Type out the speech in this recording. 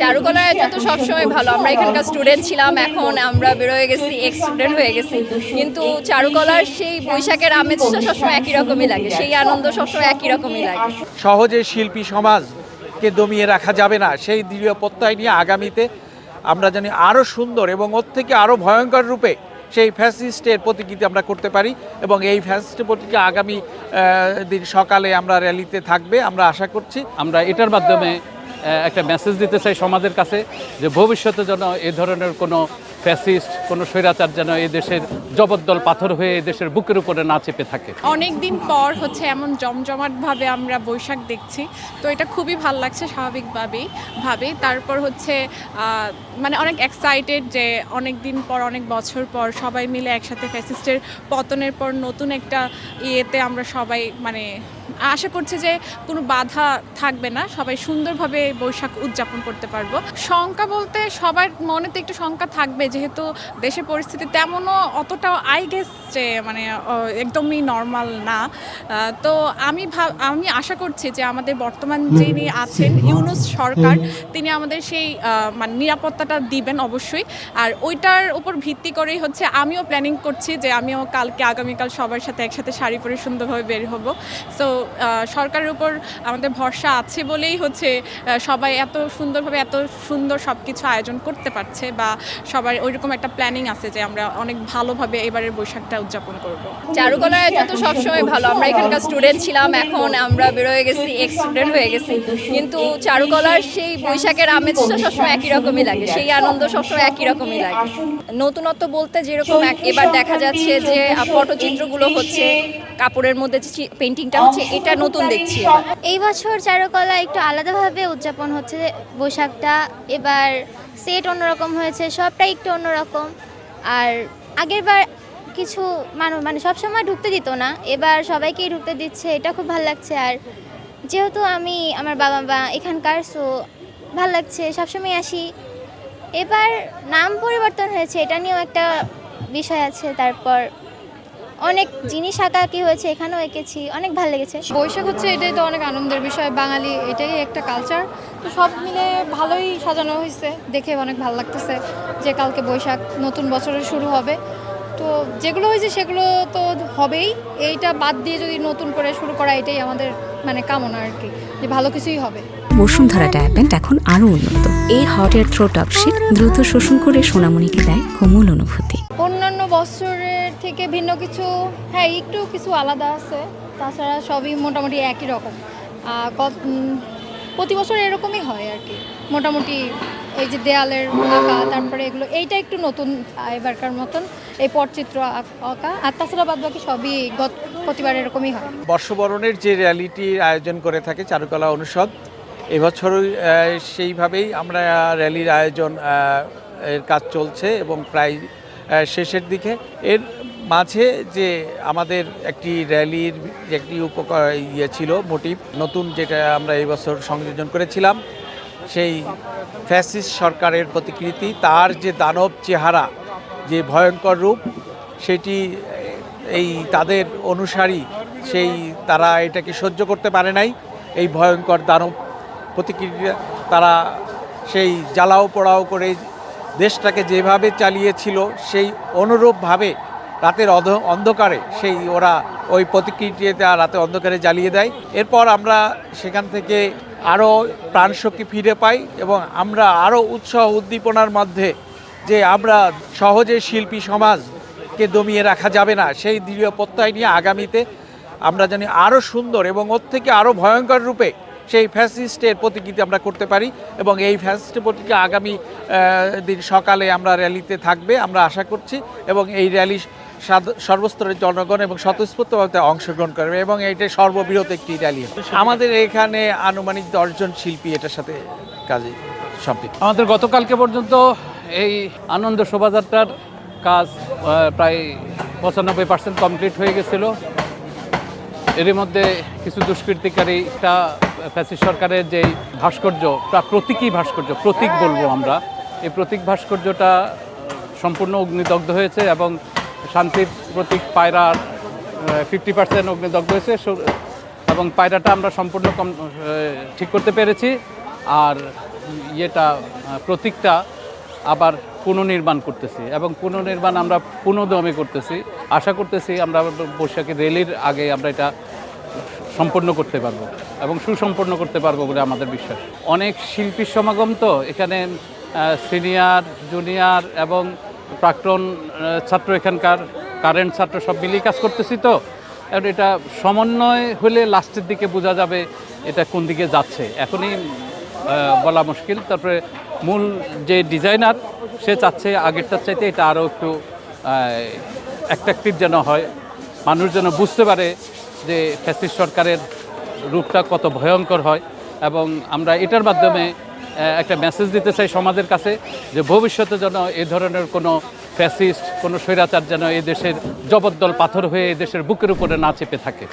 চারুকলার আয়োজন তো সবসময় ভালো। আমরা এখানকার স্টুডেন্ট ছিলাম এখন আমরা বেরোয় গেছি এক্স স্টুডেন্ট হয়ে গেছি। কিন্তু চারুকলার সেই বৈশাখের আমেজটা সবসময় একই রকমই লাগে সেই আনন্দ সবসময় একই রকমই লাগে। সহজে শিল্পী সমাজকে দমিয়ে রাখা যাবে না সেই দৃঢ় প্রত্যয় নিয়ে আগামীতে আমরা জানি আরও সুন্দর এবং ওর থেকে আরও ভয়ঙ্কর রূপে সেই ফ্যাসিস্টের প্রতিকৃতি আমরা করতে পারি এবং এই ফ্যাসিস্টের প্রতিকৃতি আগামী আহ, দিন সকালে আমরা র্যালিতে থাকবে। আমরা আশা করছি আমরা এটার মাধ্যমে একটা মেসেজ দিতে চাই সমাজের কাছে যে ভবিষ্যতে যেন এ ধরনের কোনো ফ্যাসিস্ট কোনো স্বৈরাচার যেন এই দেশের জবদ্দল পাথর হয়ে এই দেশের বুকের উপরে না চেপে থাকে। অনেক দিন পর হচ্ছে এমন জমজমাটভাবে আমরা বৈশাখ দেখছি। তো এটা খুবই ভালো লাগছে স্বাভাবিকভাবেই ভাবে। তারপর হচ্ছে মানে অনেক এক্সাইটেড যে অনেক দিন পর, অনেক বছর পর সবাই মিলে একসাথে ফ্যাসিস্টের পতনের পর নতুন একটা ইয়েতে আমরা সবাই মানে আশা করছি যে কোনো বাধা থাকবে না। সবাই সুন্দরভাবে বৈশাখ উদযাপন করতে পারব। শঙ্কা বলতে সবার মনে তো একটু শঙ্কা থাকবে, যেহেতু দেশের পরিস্থিতি তেমনও অতটাও আই গেস যে মানে একদমই নর্মাল না। তো আমি ভাব, আমি আশা করছি যে আমাদের বর্তমান যিনি আছেন, ইউনুস সরকার, তিনি আমাদের সেই মানে নিরাপত্তাটা দিবেন অবশ্যই। আর ওইটার উপর ভিত্তি করেই হচ্ছে আমিও প্ল্যানিং করছি যে আমিও কালকে, আগামীকাল সবার সাথে একসাথে শাড়ি পরে সুন্দরভাবে বের হব। সো সরকারের উপর আমাদের ভরসা আছে বলেই হচ্ছে সবাই এত সুন্দরভাবে এত সুন্দর সব কিছু আয়োজন করতে পারছে বা সবার ওইরকম একটা প্ল্যানিং আছে যে আমরা অনেক ভালোভাবে এবারের বৈশাখটা উদযাপন করব। চারুকলার আয়োজন তো সবসময় ভালো। আমরা এখানকার স্টুডেন্ট ছিলাম এখন আমরা বেরোয় গেছি এক্স স্টুডেন্ট হয়ে গেছি। কিন্তু চারুকলার সেই বৈশাখের আমেজটা সবসময় একই রকমই লাগে সেই আনন্দ সবসময় একই রকমই লাগে। নতুনত্ব বলতে যেরকম এক- এবার দেখা যাচ্ছে যে পটচিত্রগুলো হচ্ছে কাপড়ের মধ্যে পেন্টিংটা হচ্ছে এটা নতুন দেখছি এই বছর চারুকলা একটু আলাদাভাবে উদযাপন হচ্ছে, বৈশাখটা এবার সেট অন্যরকম হয়েছে, সবটাই একটু অন্যরকম। আর আগেরবার কিছু মানুষ মানে সবসময় ঢুকতে দিত না, এবার সবাইকেই ঢুকতে দিচ্ছে, এটা খুব ভালো লাগছে। আর যেহেতু আমি, আমার বাবা মা এখানকার সো ভালো লাগছে, সবসময় আসি। এবার নাম পরিবর্তন হয়েছে, এটা নিয়েও একটা বিষয় আছে, তারপর অনেক জিনিস আঁকা কি হয়েছে এখানেও এঁকেছি অনেক ভালো লেগেছে। বৈশাখ হচ্ছে এটাই তো অনেক আনন্দের বিষয় বাঙালি এটাই একটা কালচার তো সব মিলে ভালোই সাজানো হয়েছে দেখে অনেক ভালো লাগতেছে যে কালকে বৈশাখ নতুন বছরের শুরু হবে। তো যেগুলো হয়েছে সেগুলো তো হবেই এইটা বাদ দিয়ে যদি নতুন করে শুরু করা এটাই আমাদের মানে কামনা আর কি যে ভালো কিছুই হবে। বসুন্ধরা ডায়াপেন্ট এখন আরও উন্নত। এই হট এয়ার থ্রো টপশিট দ্রুত শোষণ করে সোনামণিকে দেয় কোমল অনুভূতি। বছরের থেকে ভিন্ন কিছু হ্যাঁ একটু কিছু আলাদা আছে। তাছাড়া সবই মোটামুটি একই রকম। প্রতি বছর এরকমই হয় আর কি। মোটামুটি এই যে দেয়ালের আঁকা, তারপরে এগুলো, এইটা একটু নতুন এবারকার মতন, এই পটচিত্র আঁক- আর তাছাড়া বাদ বাকি সবই গত, প্রতিবার এরকমই হয়। বর্ষবরণের যে র্যালিটির আয়োজন করে থাকে চারুকলা অনুষদ এবছর সেইভাবেই আমরা র্যালির আয়োজন এর কাজ চলছে এবং প্রায় শেষের দিকে। এর মাঝে যে আমাদের একটি র্যালির যে একটি উপকার ইয়ে ছিল, মোটিভ, নতুন যেটা আমরা এই বছর সংযোজন করেছিলাম, সেই ফ্যাসিস সরকারের প্রতিকৃতি, তার যে দানব চেহারা, যে ভয়ঙ্কর রূপ, সেটি এই তাদের অনুসারী, সেই তারা এটাকে সহ্য করতে পারে নাই। এই ভয়ঙ্কর দানব প্রতিক্রিয়া তারা সেই জ্বালাও পোড়াও করে দেশটাকে যেভাবে চালিয়েছিল, সেই অনুরূপভাবে রাতের অন্ধকারে সেই ওরা ওই প্রতিক্রিয়াটা রাতে অন্ধকারে জ্বালিয়ে দেয়। এরপর আমরা সেখান থেকে আরও প্রাণশক্তি ফিরে পাই এবং আমরা আরও উৎসাহ উদ্দীপনার মধ্যে যে আমরা সহজে শিল্পী সমাজকে দমিয়ে রাখা যাবে না, সেই দৃঢ় প্রত্যয় নিয়ে আগামীতে আমরা জানি আরও সুন্দর এবং ওর থেকে আরও ভয়ঙ্কর রূপে সেই ফ্যাসিস্টের প্রতিকৃতি আমরা করতে পারি এবং এই ফ্যাসিস্টের প্রতিকৃতি আগামী দিন সকালে আমরা র্যালিতে থাকবে, আমরা আশা করছি, এবং এই র্যালি সর্বস্তরের জনগণ এবং স্বতঃস্ফূর্তভাবে অংশগ্রহণ করবে এবং এটা সর্ববৃহৎ একটি র্যালি। আমাদের এখানে আনুমানিক দশজন শিল্পী এটার সাথে কাজে সম্পৃক্ত। আমাদের গতকালকে পর্যন্ত এই আনন্দ শোভাযাত্রার কাজ প্রায় পঁচানব্বই পার্সেন্ট কমপ্লিট হয়ে গেছিল। এর মধ্যে কিছু দুষ্কৃতিকারী একটা ফ্যাসিস্ট সরকারের যেই ভাস্কর্য, প্রা- প্রতীকী ভাস্কর্য, প্রতীক বলব আমরা, এই প্রতীক ভাস্কর্যটা সম্পূর্ণ অগ্নিদগ্ধ হয়েছে এবং শান্তির প্রতীক পায়রার ফিফটি পার্সেন্ট অগ্নিদগ্ধ হয়েছে এবং পায়রাটা আমরা সম্পূর্ণ কম ঠিক করতে পেরেছি। আর ইয়েটা প্রতীকটা আবার পুনর্নির্মাণ করতেছি এবং পুনর্নির্মাণ আমরা পুনর্দমে করতেছি। আশা করতেছি আমরা বৈশাখী রেলির আগে আমরা এটা সম্পন্ন করতে পারব এবং সুসম্পন্ন করতে পারব বলে আমাদের বিশ্বাস। অনেক শিল্পীর সমাগম তো এখানে সিনিয়র, জুনিয়র এবং প্রাক্তন ছাত্র এখানকার, কারেন্ট ছাত্র সব মিলিয়ে কাজ করতেছি তো। এটা সমন্বয় হলে লাস্টের দিকে বোঝা যাবে এটা কোন দিকে যাচ্ছে। এখনই বলা মুশকিল। তারপরে মূল যে ডিজাইনার, সে চাচ্ছে আগেরটার চাইতে এটা আরও একটু অ্যাট্রাকটিভ যেন হয়। মানুষ যেন বুঝতে পারে যে ফ্যাসিস্ট সরকারের রূপটা কত ভয়ঙ্কর হয় এবং আমরা এটার মাধ্যমে একটা মেসেজ দিতে চাই সমাজের কাছে যে ভবিষ্যতে যেন এ ধরনের কোনো ফ্যাসিস্ট কোনো স্বৈরাচার যেন এই দেশের জবরদল পাথর হয়ে এই দেশের বুকের উপরে না চেপে থাকে।